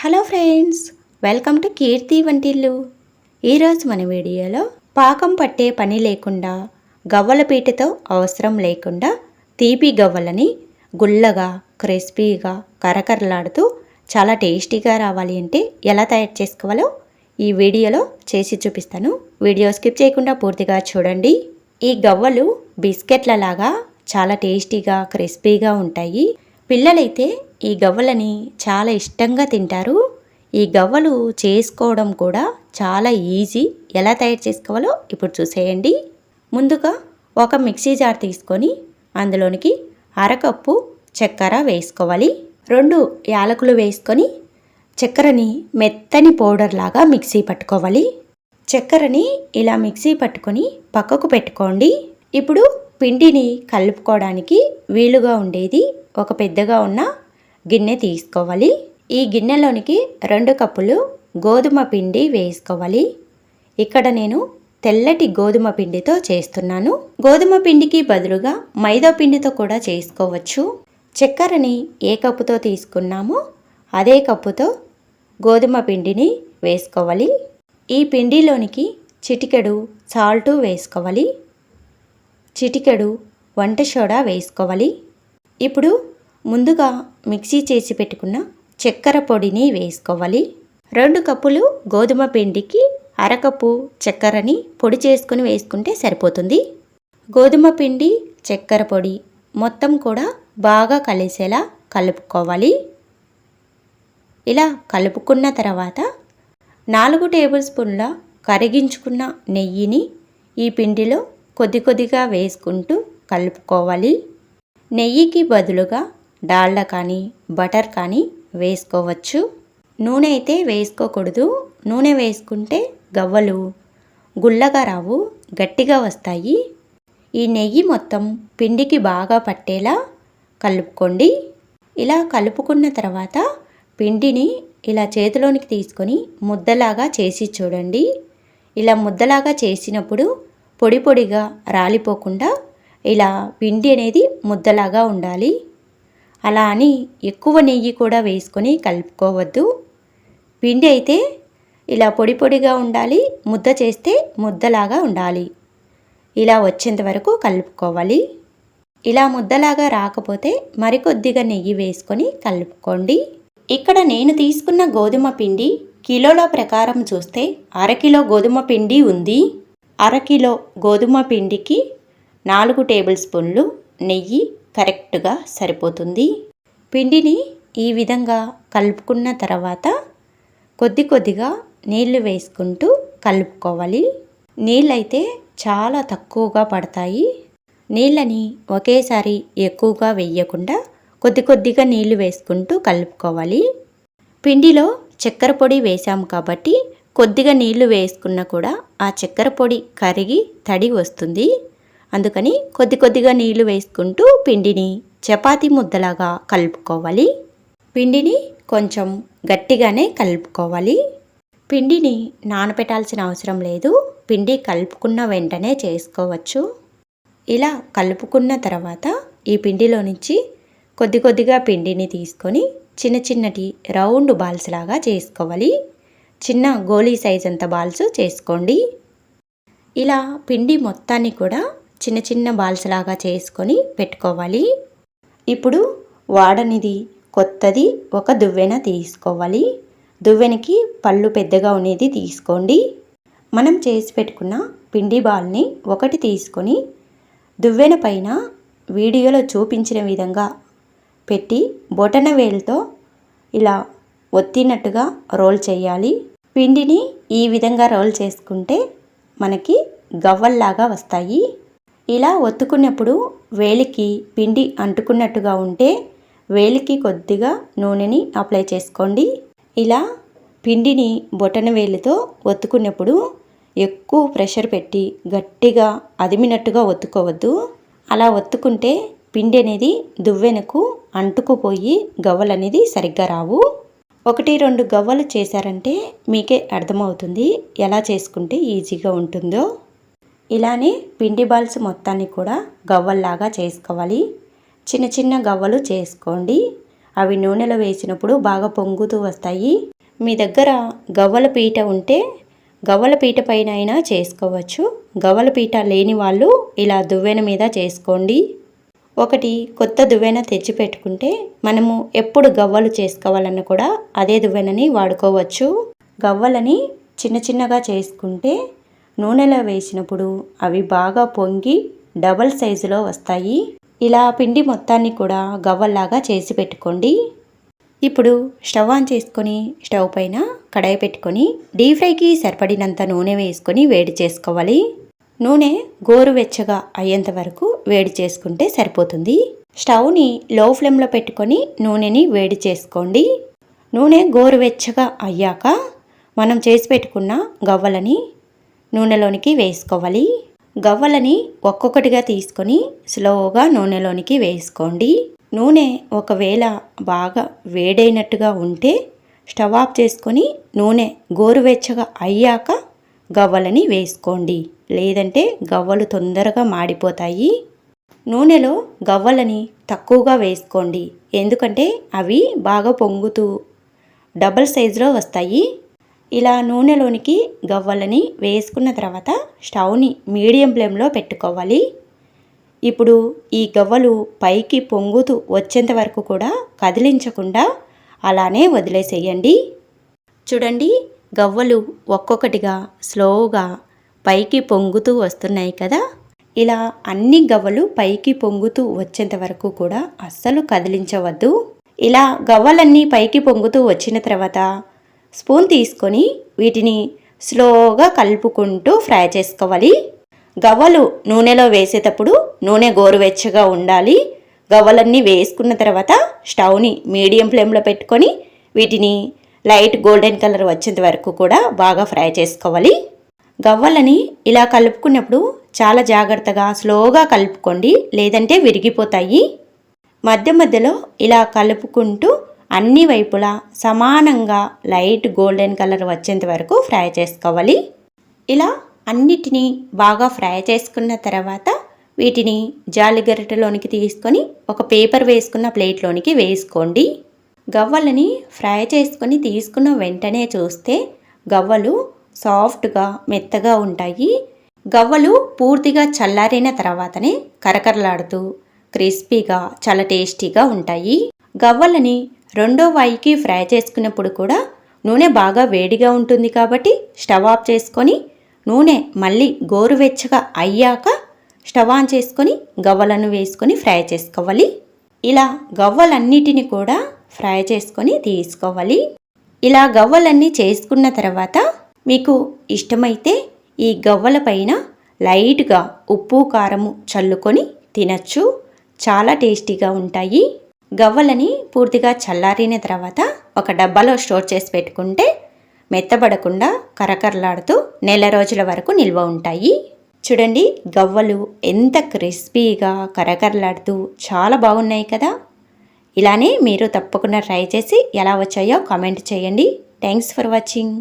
Hello friends welcome to Keerthi వంటిల్లు. ఈరోజు మన వీడియోలో పాకం పట్టే పని లేకుండా గవ్వల పీటతో అవసరం లేకుండా తీపి గవ్వలని గుల్లగా క్రిస్పీగా కరకరలాడుతూ చాలా టేస్టీగా రావాలి అంటే ఎలా తయారు చేసుకోవాలో ఈ వీడియోలో చేసి చూపిస్తాను. వీడియో స్కిప్ చేయకుండా పూర్తిగా చూడండి. ఈ గవ్వలు బిస్కెట్లలాగా చాలా టేస్టీగా క్రిస్పీగా ఉంటాయి. పిల్లలైతే ఈ గవ్వలని చాలా ఇష్టంగా తింటారు. ఈ గవ్వలు చేసుకోవడం కూడా చాలా ఈజీ. ఎలా తయారు చేసుకోవాలో ఇప్పుడు చూసేయండి. ముందుగా ఒక మిక్సీ జార్ తీసుకొని అందులోనికి అరకప్పు చక్కెర వేసుకోవాలి. రెండు యాలకులు వేసుకొని చక్కెరని మెత్తని పౌడర్ లాగా మిక్సీ పట్టుకోవాలి. చక్కెరని ఇలా మిక్సీ పట్టుకొని పక్కకు పెట్టుకోండి. ఇప్పుడు పిండిని కలుపుకోవడానికి వీలుగా ఉండేది ఒక పెద్దగా ఉన్న గిన్నె తీసుకోవాలి. ఈ గిన్నెలోనికి రెండు కప్పులు గోధుమ పిండి వేసుకోవాలి. ఇక్కడ నేను తెల్లటి గోధుమ పిండితో చేస్తున్నాను. గోధుమ పిండికి బదులుగా మైదా పిండితో కూడా చేసుకోవచ్చు. చక్కెరని ఏ కప్పుతో తీసుకున్నామో అదే కప్పుతో గోధుమ పిండిని వేసుకోవాలి. ఈ పిండిలోనికి చిటికెడు సాల్టు వేసుకోవాలి. చిటికెడు వంట సోడా వేసుకోవాలి. ఇప్పుడు ముందుగా మిక్సీ చేసి పెట్టుకున్న చక్కెర పొడిని వేసుకోవాలి. రెండు కప్పులు గోధుమ పిండికి అరకప్పు చక్కెరని పొడి చేసుకుని వేసుకుంటే సరిపోతుంది. గోధుమ పిండి చక్కెర పొడి మొత్తం కూడా బాగా కలిసేలా కలుపుకోవాలి. ఇలా కలుపుకున్న తర్వాత నాలుగు టేబుల్ స్పూన్ల కరిగించుకున్న నెయ్యిని ఈ పిండిలో కొద్ది కొద్దిగా వేసుకుంటూ కలుపుకోవాలి. నెయ్యికి బదులుగా డాల్డా కానీ బటర్ కానీ వేసుకోవచ్చు. నూనె అయితే వేసుకోకూడదు. నూనె వేసుకుంటే గవ్వలు గుల్లగా రావు గట్టిగా వస్తాయి. ఈ నెయ్యి మొత్తం పిండికి బాగా పట్టేలా కలుపుకోండి. ఇలా కలుపుకున్న తర్వాత పిండిని ఇలా చేతిలోనికి తీసుకొని ముద్దలాగా చేసి చూడండి. ఇలా ముద్దలాగా చేసినప్పుడు పొడి పొడిగా రాలిపోకుండా ఇలా పిండి అనేది ముద్దలాగా ఉండాలి. అలా అని ఎక్కువ నెయ్యి కూడా వేసుకొని కలుపుకోవద్దు. పిండి అయితే ఇలా పొడి పొడిగా ఉండాలి ముద్ద చేస్తే ముద్దలాగా ఉండాలి. ఇలా వచ్చేంత వరకు కలుపుకోవాలి. ఇలా ముద్దలాగా రాకపోతే మరికొద్దిగా నెయ్యి వేసుకొని కలుపుకోండి. ఇక్కడ నేను తీసుకున్న గోధుమ పిండి కిలోల ప్రకారం చూస్తే అరకిలో గోధుమ పిండి ఉంది. అరకిలో గోధుమ పిండికి నాలుగు టేబుల్ స్పూన్లు నెయ్యి కరెక్ట్గా సరిపోతుంది. పిండిని ఈ విధంగా కలుపుకున్న తర్వాత కొద్ది కొద్దిగా నీళ్ళు వేసుకుంటూ కలుపుకోవాలి. నీళ్ళైతే చాలా తక్కువగా పడతాయి. నీళ్ళని ఒకేసారి ఎక్కువగా వేయకుండా కొద్ది కొద్దిగా నీళ్ళు వేసుకుంటూ కలుపుకోవాలి. పిండిలో చక్కెర పొడి వేసాము కాబట్టి కొద్దిగా నీళ్ళు వేసుకున్నా కూడా ఆ చక్కెర పొడి కరిగి తడి వస్తుంది. అందుకని కొద్ది కొద్దిగా నీళ్ళు వేసుకుంటూ పిండిని చపాతి ముద్దలాగా కలుపుకోవాలి. పిండిని కొంచెం గట్టిగానే కలుపుకోవాలి. పిండిని నానపెట్టాల్సిన అవసరం లేదు. పిండి కలుపుకున్న వెంటనే చేసుకోవచ్చు. ఇలా కలుపుకున్న తర్వాత ఈ పిండిలో నుంచి కొద్ది కొద్దిగా పిండిని తీసుకొని చిన్న చిన్నటి రౌండ్ బాల్స్ లాగా చేసుకోవాలి. చిన్న గోళీ సైజ్ అంత బాల్స్ చేసుకోండి. ఇలా పిండి మొత్తాన్ని కూడా చిన్న చిన్న బాల్స్ లాగా చేసుకొని పెట్టుకోవాలి. ఇప్పుడు వాడనిది కొత్తది ఒక దువ్వెన తీసుకోవాలి. దువ్వెనకి పళ్ళు పెద్దగా ఉండేది తీసుకోండి. మనం చేసి పెట్టుకున్న పిండి బాల్ని ఒకటి తీసుకొని దువ్వెన పైన వీడియోలో చూపించిన విధంగా పెట్టి బొటన వేలుతో ఇలా ఒత్తినట్టుగా రోల్ చేయాలి. పిండిని ఈ విధంగా రోల్ చేసుకుంటే మనకి గవ్వల్లాగా వస్తాయి. ఇలా ఒత్తుకున్నప్పుడు వేలికి పిండి అంటుకున్నట్టుగా ఉంటే వేలికి కొద్దిగా నూనెని అప్లై చేసుకోండి. ఇలా పిండిని బొటన వేలితో ఒత్తుకున్నప్పుడు ఎక్కువ ప్రెషర్ పెట్టి గట్టిగా అదిమినట్టుగా ఒత్తుకోవద్దు. అలా ఒత్తుకుంటే పిండి అనేది దువ్వెనకు అంటుకుపోయి గవ్వలు అనేది సరిగ్గా రావు. ఒకటి రెండు గవ్వలు చేశారంటే మీకే అర్థమవుతుంది. ఎలా చేసుకుంటే ఈజీగా ఉంటుందో. ఇలానే పిండి బాల్స్ మొత్తాన్ని కూడా గవ్వల్లాగా చేసుకోవాలి. చిన్న చిన్న గవ్వలు చేసుకోండి. అవి నూనెలో వేసినప్పుడు బాగా పొంగుతూ వస్తాయి. మీ దగ్గర గవ్వల పీట ఉంటే గవ్వల పీట పైన అయినా చేసుకోవచ్చు. గవ్వల పీట లేని వాళ్ళు ఇలా దువ్వెన మీద చేసుకోండి. ఒకటి కొత్త దువ్వెన తెచ్చి పెట్టుకుంటే మనము ఎప్పుడు గవ్వలు చేసుకోవాలన్నా కూడా అదే దువ్వెనని వాడుకోవచ్చు. గవ్వలని చిన్న చిన్నగా చేసుకుంటే నూనెలో వేసినప్పుడు అవి బాగా పొంగి డబల్ సైజులో వస్తాయి. ఇలా పిండి మొత్తాన్ని కూడా గవ్వల్లాగా చేసి పెట్టుకోండి. ఇప్పుడు స్టవ్ ఆన్ చేసుకొని స్టవ్ పైన కడాయి పెట్టుకొని డీప్ ఫ్రైకి సరిపడినంత నూనె వేసుకొని వేడి చేసుకోవాలి. నూనె గోరువెచ్చగా అయ్యేంత వరకు వేడి చేసుకుంటే సరిపోతుంది. స్టవ్ని లో ఫ్లేమ్లో పెట్టుకొని నూనెని వేడి చేసుకోండి. నూనె గోరువెచ్చగా అయ్యాక మనం చేసి పెట్టుకున్న గవ్వలని నూనెలోనికి వేసుకోవాలి. గవ్వలని ఒక్కొక్కటిగా తీసుకొని స్లోగా నూనెలోనికి వేసుకోండి. నూనె ఒకవేళ బాగా వేడైనట్టుగా ఉంటే స్టవ్ ఆఫ్ చేసుకొని నూనె గోరువెచ్చగా అయ్యాక గవ్వలని వేసుకోండి. లేదంటే గవ్వలు తొందరగా మాడిపోతాయి. నూనెలో గవ్వలని తక్కువగా వేసుకోండి. ఎందుకంటే అవి బాగా పొంగుతూ డబల్ సైజులో వస్తాయి. ఇలా నూనెలోనికి గవ్వలని వేసుకున్న తర్వాత స్టవ్ని మీడియం ఫ్లేమ్లో పెట్టుకోవాలి. ఇప్పుడు ఈ గవ్వలు పైకి పొంగుతూ వచ్చేంత వరకు కూడా కదిలించకుండా అలానే వదిలేసేయండి. చూడండి గవ్వలు ఒక్కొక్కటిగా స్లోగా పైకి పొంగుతూ వస్తున్నాయి కదా? ఇలా అన్ని గవ్వలు పైకి పొంగుతూ వచ్చేంత వరకు కూడా అస్సలు కదిలించవద్దు. ఇలా గవ్వలన్నీ పైకి పొంగుతూ వచ్చిన తర్వాత స్పూన్ తీసుకొని వీటిని స్లోగా కలుపుకుంటూ ఫ్రై చేసుకోవాలి. గవ్వలు నూనెలో వేసేటప్పుడు నూనె గోరువెచ్చగా ఉండాలి. గవ్వలన్నీ వేసుకున్న తర్వాత స్టవ్ని మీడియం ఫ్లేమ్లో పెట్టుకొని వీటిని లైట్ గోల్డెన్ కలర్ వచ్చేంత వరకు కూడా బాగా ఫ్రై చేసుకోవాలి. గవ్వలని ఇలా కలుపుకున్నప్పుడు చాలా జాగ్రత్తగా స్లోగా కలుపుకోండి. లేదంటే విరిగిపోతాయి. మధ్య మధ్యలో ఇలా కలుపుకుంటూ అన్ని వైపులా సమానంగా లైట్ గోల్డెన్ కలర్ వచ్చేంత వరకు ఫ్రై చేసుకోవాలి. ఇలా అన్నిటినీ బాగా ఫ్రై చేసుకున్న తర్వాత వీటిని జాలిగరిటలోనికి తీసుకొని ఒక పేపర్ వేసుకున్న ప్లేట్లోనికి వేసుకోండి. గవ్వలని ఫ్రై చేసుకొని తీసుకున్న వెంటనే చూస్తే గవ్వలు సాఫ్ట్గా మెత్తగా ఉంటాయి. గవ్వలు పూర్తిగా చల్లారిన తర్వాతనే కరకరలాడుతూ క్రిస్పీగా చాలా టేస్టీగా ఉంటాయి. గవ్వలని రెండో వాయికి ఫ్రై చేసుకున్నప్పుడు కూడా నూనె బాగా వేడిగా ఉంటుంది కాబట్టి స్టవ్ ఆఫ్ చేసుకొని నూనె మళ్ళీ గోరువెచ్చగా అయ్యాక స్టవ్ ఆన్ చేసుకొని గవ్వలను వేసుకొని ఫ్రై చేసుకోవాలి. ఇలా గవ్వలన్నిటిని కూడా ఫ్రై చేసుకొని తీసుకోవాలి. ఇలా గవ్వలన్నీ చేసుకున్న తర్వాత మీకు ఇష్టమైతే ఈ గవ్వల పైన లైట్గా ఉప్పు కారము చల్లుకొని తినచ్చు. చాలా టేస్టీగా ఉంటాయి. గవ్వలని పూర్తిగా చల్లారిన తర్వాత ఒక డబ్బాలో స్టోర్ చేసి పెట్టుకుంటే మెత్తబడకుండా కరకరలాడుతూ నెల రోజుల వరకు నిల్వ ఉంటాయి. చూడండి గవ్వలు ఎంత క్రిస్పీగా కరకరలాడుతూ చాలా బాగున్నాయి కదా. ఇలానే మీరు తప్పకుండా ట్రై చేసి ఎలా వచ్చాయో కామెంట్ చేయండి. Thanks for watching